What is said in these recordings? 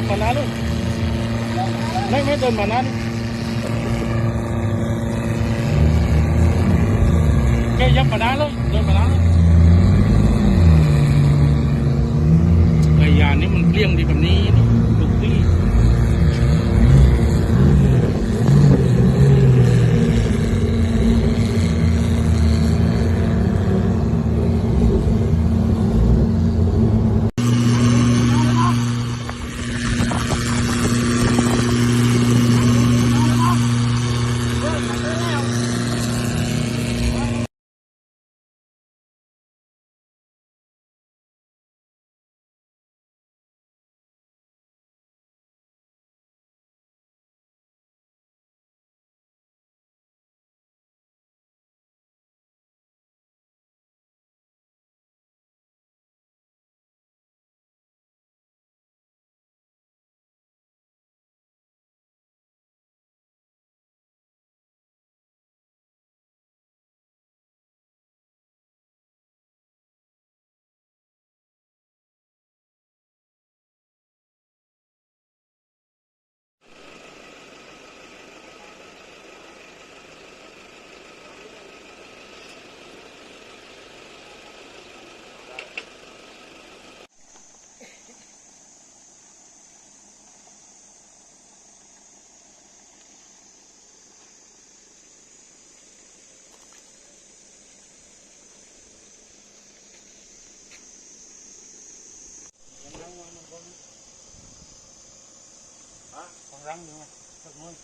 ับมาน้าเลยไม่ไม่เดินมาน้านี่แกยับมาน้าเลยเดินมาน้าเลยไอ้ยานี่มันเปลี่ยงดีแบบนี้นี่ลูกพี่ รังอยู่สักน้อย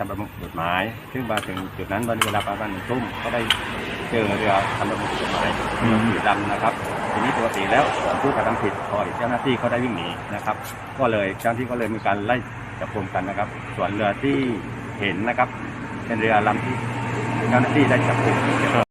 ทำประมงกฎหมาย ซึ่งมาถึงจุดนั้นวันเวลาประมาณหนึ่งทุ่มก็ได้เจอเรือทำประมงกฎหมายเรือสีดำนะครับ ทีนี้ปกติแล้วผู้กระทำผิดพอเจ้าหน้าที่เขาได้วิ่งหนีนะครับ ก็เลยเจ้าหน้าที่ก็เลยมีการไล่จับกลุ่มกันนะครับ ส่วนเรือที่เห็นนะครับ เป็นเรือลำที่เจ้าหน้าที่ได้จับกลุ่ม